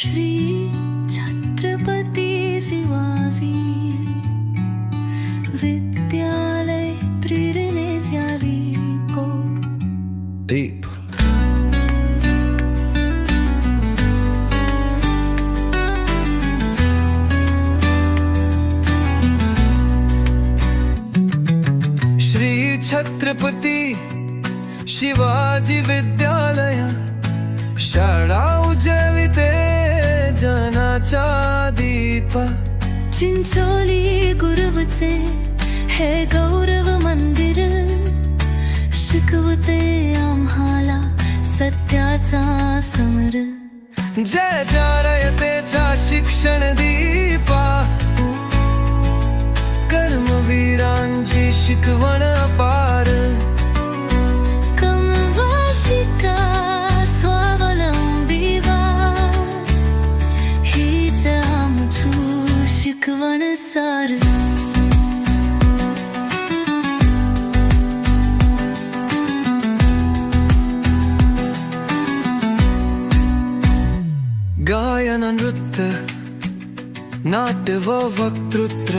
श्री दीप. चिंचोली गुरुवचे हे गौरव मंदिर. शिकवते आम्हाला सत्याचा समर. जय जारयतेचा शिक्षण दीपा. कर्मवीरांची शिकवण अपार. गायन नृत्य नाट्यवक्तृत्र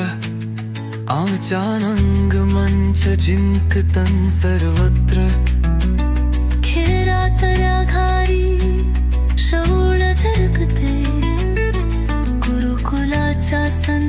आचानङ्गमञ्च चिन् सर्वत्र। खेरातराघारी श्रवणझ गुरुकुला चा सन्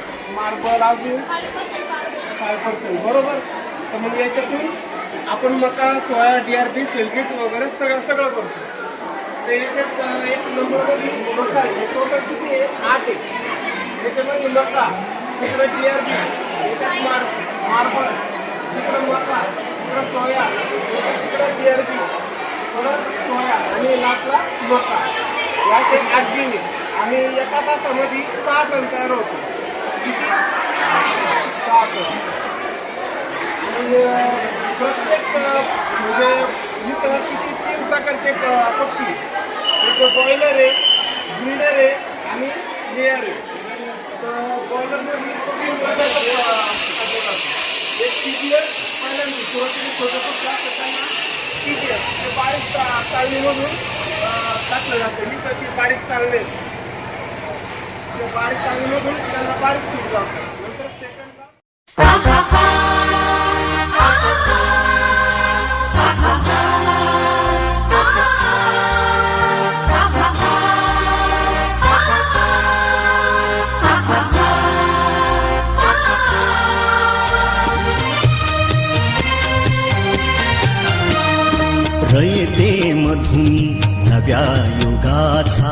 मार्बल अजून फाय पर्सेंट बरोबर? तर मग याच्यातून आपण मका सोया डी आर पी सेलकिट वगैरे सगळं सगळं करतो. तर याच्यात एक नंबर मका आहे. टोटल किती आहे? आठ आहे. त्याच्यामध्ये मका तिकडं डी आर बी याच्यात मार मार्बल तिकडं मका तिकडं सोया थोडं सोया आणि लाटला मका. या शेत आठ दिने आणि एका तासामध्ये सहा टन तयार होतो किती सहा प्रत्येक म्हणजे इथं किती तीन प्रकारचे पक्षी एक बॉयलर आहे ब्रीडर आहे आणि लेअर आहे तर बॉयलरमध्ये तीन प्रकारचे एक टी टाकतो. एस पहिल्यांदा सुरुवातीला छोटं पक्ष असतं त्यांना सीजीएस ते बारीक चा- चाळणीमधून टाकलं जातं ही त्याची बारीक चालणे ते बारीक चाळणीमधून त्यांना बारीक पीठ लागतं नंतर सेकंडला रयते मधुनी नव्या युगाचा.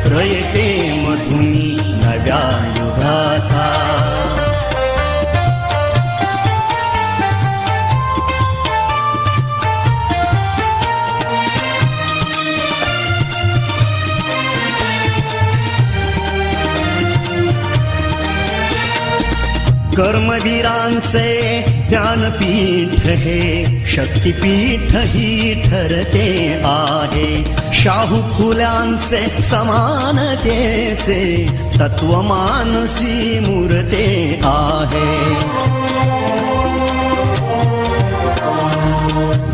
रयते मधुनी नव्या युगाचा। कर्मवीरांचे ज्ञानपीठ हे शक्तिपीठ ही ठरते आहे शाहू फुलांचे समानतेचे तत्वमानसी मूर्ते आहे.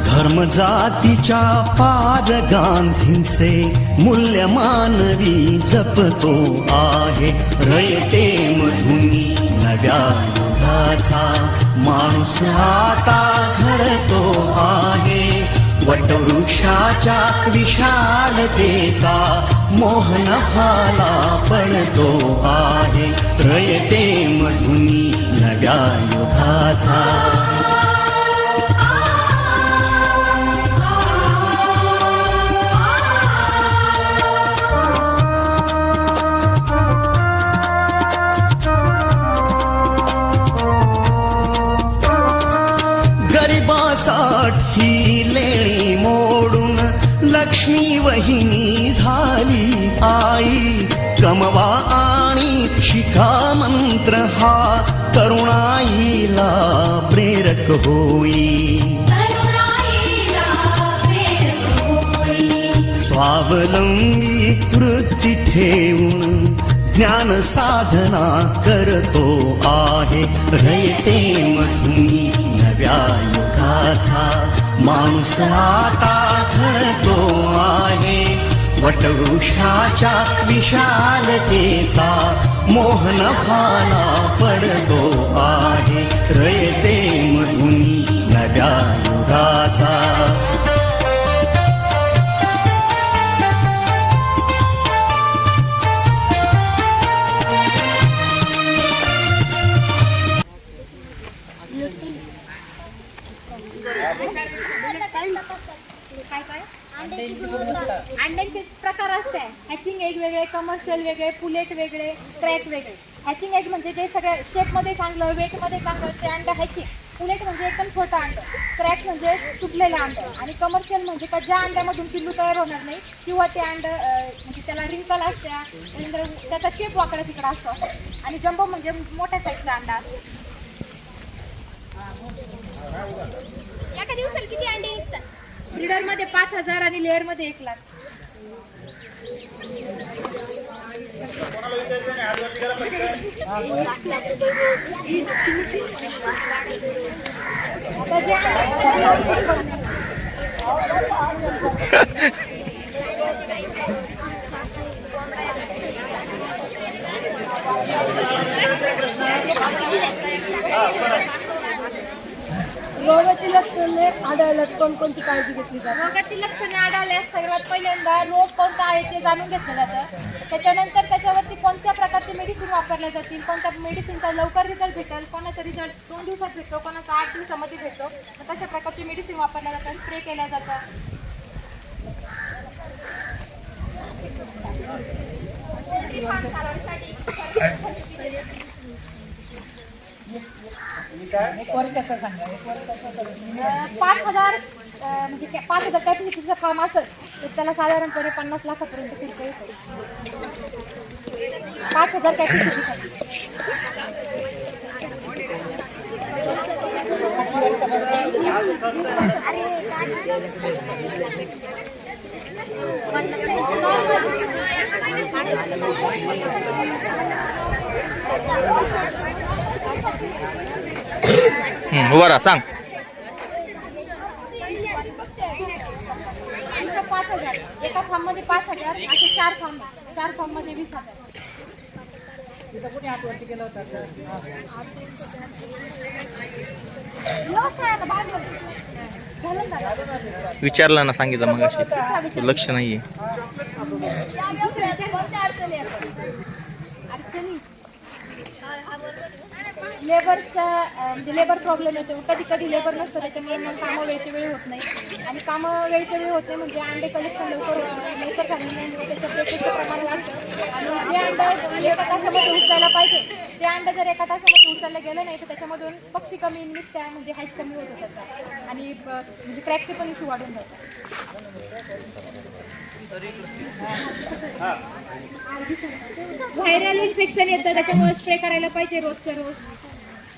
धर्म जातीच्या पाद गांधींचे मूल्य मानवी जपतो आहे. रयते मधुनी नव्या युगाचा माणूस आता घडतो आहे. वटवृक्षाच्या विशालतेचा मोहन भाला पडतो आहे. त्रयते मधुनी नव्या युगाचा. आई कमवा आणि शिखा मंत्र हा तरुणाईला प्रेरक होई. स्वावलंबी वृत्ती ठेवून ज्ञान साधना करतो आहे. रयते मधुनी नव्या युगाचा माणूस आता घडतो आहे. वटवृक्षाच्या विशालतेचा मोहन भाला पडतो. शेपमध्ये चांगलं वेटमध्ये चांगलं ते अंड हॅचिंग पुलेट म्हणजे एकदम छोटं अंड. क्रॅक म्हणजे तुटलेलं अंड. आणि कमर्शियल म्हणजे का ज्या अंड्यामधून पिल्लू तयार होणार नाही किंवा ते अंड म्हणजे त्याला रिंकल असत्या त्यानंतर त्याचा शेप वाकडा तिकडा असतो. आणि जम्बो म्हणजे मोठ्या साईजचा अंडा असतो. एका दिवसाला किती अंडे निघतात ब्रीडरमध्ये पाच हजार आणि लेअरमध्ये एक लाख आता जे अंडे- रोगाची लक्षणे आढळल्यात कोणकोणती काळजी घेतली जाते? रोगाची लक्षणे आढळल्यास सर्वात पहिल्यांदा रोग कोणता आहे ते जाणून घेतलं जातं त्याच्यानंतर त्याच्यावरती कोणत्या प्रकारचे मेडिसिन वापरल्या जातील कोणत्या मेडिसिनचा लवकर रिझल्ट भेटेल कोणाचा रिझल्ट दोन दिवसात भेटतो कोणाचा आठ दिवसामध्ये भेटतो मग तशा प्रकारची मेडिसिन वापरल्या जातात स्प्रे केल्या जातात. पाच हजार म्हणजे पाच हजार कॅपॅसिटीचं काम असेल तर त्याला साधारणपणे पन्नास लाखापर्यंत खर्च येतो पाच हजार कॅपॅसिटीसाठी उभा राहा सांग. पाच हजार. एका फार्ममध्ये पाच हजार असे चार फार्म. चार फार्ममध्ये वीस हजार. दादा? विचारलं ना सांगितलं मग अशी लक्ष नाहीये. अडचणी? लेबरचा म्हणजे लेबर प्रॉब्लेम येतो. कधी कधी लेबर नसतं त्याच्यामुळे मग कामं वेळच्या वेळी होत नाही. आणि कामं वेळच्या वेळी होत नाही म्हणजे अंडे कलेक्शन लवकर लवकर झालं नाही म्हणजे त्याचं ब्रेकेजचं प्रमाण वाढतं. आणि जे अंड एका तासामध्ये उचलायला पाहिजे ते अंड जर एका तासामध्ये उचललं गेलं नाही तर त्याच्यामधून पक्षी कमी निघत्या म्हणजे हाईट कमी होतं त्याचा आणि म्हणजे क्रॅकचे पण इश्यू वाढून जातात. व्हायरल इन्फेक्शन येतं त्याच्यामुळे स्प्रे करायला पाहिजे रोजच्या रोज.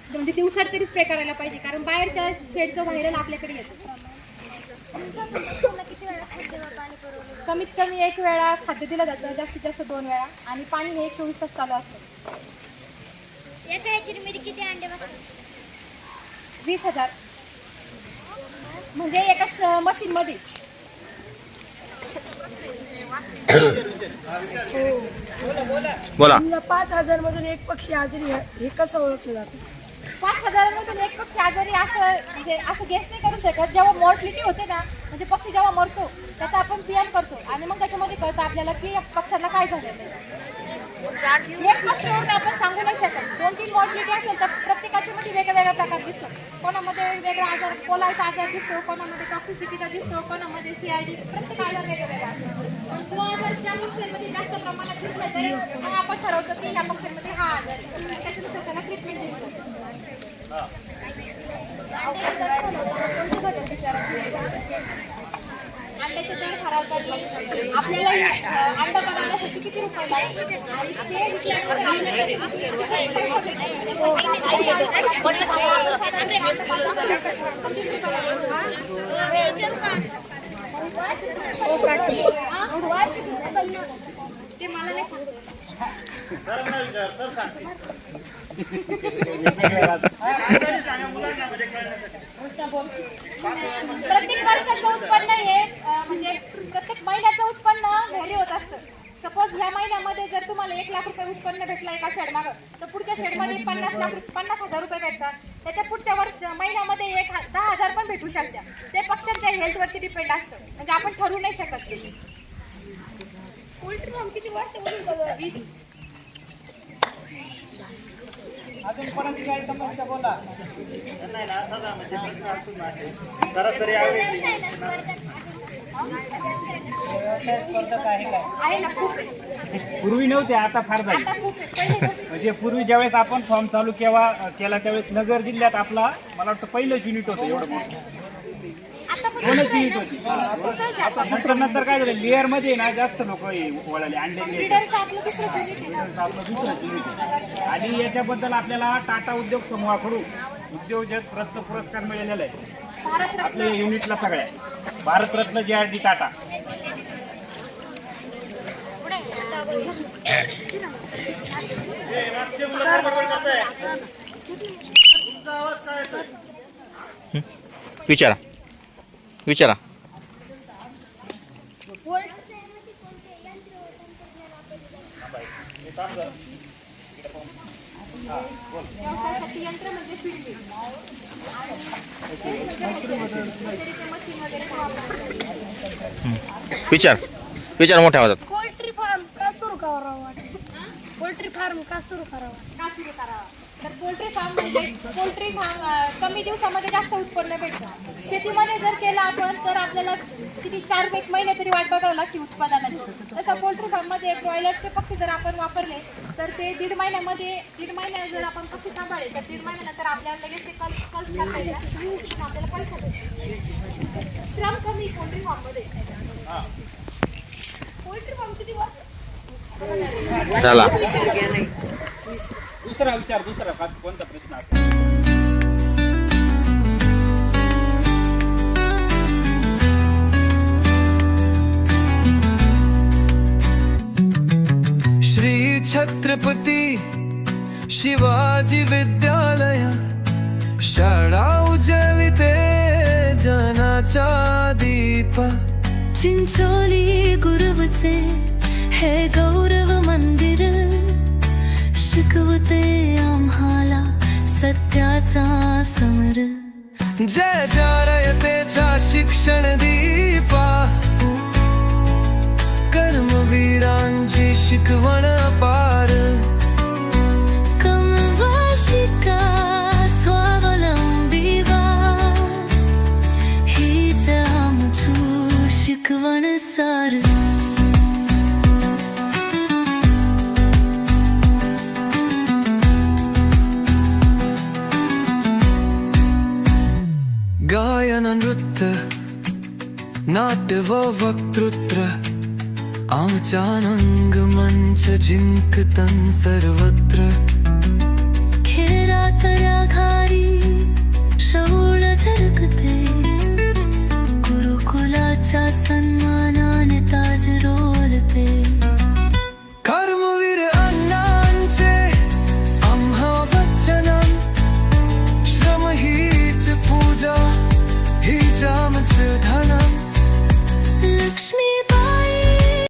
म्हणजे दिवसात तरी स्प्रे करायला पाहिजे कारण बाहेरच्या शेडचं व्हायरल आपल्याकडे येतं. कमीत कमी एक वेळा खाद्य दिलं जातं जास्तीत जास्त दोन वेळा आणि पाणी हे चोवीस तास चालू असतं. एका किती अंडे वीस हजार. म्हणजे एका मशीनमध्ये बोला. पाच हजार मधून एक पक्षी आहे हे कसं ओळखलं जातं? पाच हजारांमधून एक पक्षी आजारी असं म्हणजे असं गेस नाही करू शकत. जेव्हा मॉर्टलिटी होते ना म्हणजे पक्षी जेव्हा मरतो त्याचा आपण पीएम करतो. आणि मग त्याच्यामध्ये कळतं आपल्याला की या पक्षाला काय झालेलं आहे. एक एवढं आपण सांगू नाही शकत. दोन तीन मॉर्टलिटी असेल तर प्रत्येकाच्या मध्ये वेगळ्या प्रकार दिसतो. कोणामध्ये वेगळा आजार कोलाचा आजार दिसतो कोणामध्ये टॉक्सिसिटीचा दिसतो कोणामध्ये सीआयडी प्रत्येक आजार वेगवेगळा असतो. पण तो आजार ज्या जास्त प्रमाणात दिसला तरी मग आपण ठरवतो की ह्या पक्ष्यांमध्ये हा आजार त्याच्यानुसार त्याला ट्रीटमेंट दिली जाते. अंड्याचे दर ठरवतात आपल्याला अंडा बनवण्यासाठी किती रुपये ते मला नाही सांगत. प्रत्येक वर्षाचं उत्पन्न हे अं, म्हणजे प्रत्येक महिन्याचं उत्पन्न व्हॅरी होत असतं. सपोज ह्या महिन्यामध्ये जर तुम्हाला एक लाख रुपये उत्पन्न भेटलं एका शेड मागं तर पुढच्या शेडमध्ये पन्नास लाख पन्नास हजार रुपये भेटतात. त्याच्या पुढच्या वर्ष महिन्यामध्ये एक हा- दहा हजार पण भेटू शकतात. ते पक्ष्यांच्या हेल्थवरती डिपेंड असतं. म्हणजे आपण ठरवू नाही शकत. पोल्ट्री फार्म किती वर्ष वीस. अजून कोणाची काही समस्या बोला व्यवसाय स्पर्धक आहे. पूर्वी नव्हते आता फार झाली आता खूप आहे. पहिले नव्हते. म्हणजे पूर्वी ज्यावेळेस आपण फॉर्म चालू केव्हा केला त्यावेळेस नगर जिल्ह्यात आपला मला वाटतं पहिलंच युनिट होतं एवढं दोनच युनिट. होती. नंतर नंतर काय झालं? लेअरमध्ये ना जास्त लोक वळाले अंडे. आणि याच्याबद्दल आपल्याला टाटा उद्योग समूहाकडून उद्योजक रत्न पुरस्कार मिळालेला आहे. भारत आपल्या युनिटला सगळ्या. भारतरत्न जे आर डी टाटा. विचारा. विचारा. म्हणजे विचार. विचार मोठ्या आवाजात. पोल्ट्री फार्म का सुरू करावं वाटतं? पोल्ट्री फार्म का सुरू करावं? का सुरू करावा? म्हणजे पोल्ट्री कमी दिवसामध्ये जास्त उत्पन्न भेटतं. शेतीमध्ये जर केलं आपण तर आपल्याला किती चार एक महिने तरी वाट बघावं लागते उत्पादनाची. तसं पोल्ट्री फार्ममध्ये ब्रॉयलरचे पक्षी जर आपण वापरले तर ते दीड महिन्यामध्ये दीड महिन्यात जर आपण पक्षी सांभाळले तर दीड महिन्यानंतर आपल्याला लगेच ते कल कल करता आपल्याला पैसा श्रम कमी पोल्ट्री फार्ममध्ये. पोल्ट्री फार्म किती वर्ष? झाला दुसरा विचार दुसरा का कोणता प्रश्न असेल? श्री छत्रपती शिवाजी विद्यालय शाळा उजळते जनाचा दीप. चिंचोली गुरुवचे हे गौरव मंदिर. शिकवते आम्हाला सत्याचा समर. जय जारयतेचा शिक्षण दीपा. कर्मवीरांची शिकवण पार. शिकवण सार. नाट्य व वक्तृत्व आमच्या मंच जिंकतन सर्वत्र. खेळात राघारी शौळ झलकते गुरुकुलाच्या सन्मानाने ताजरो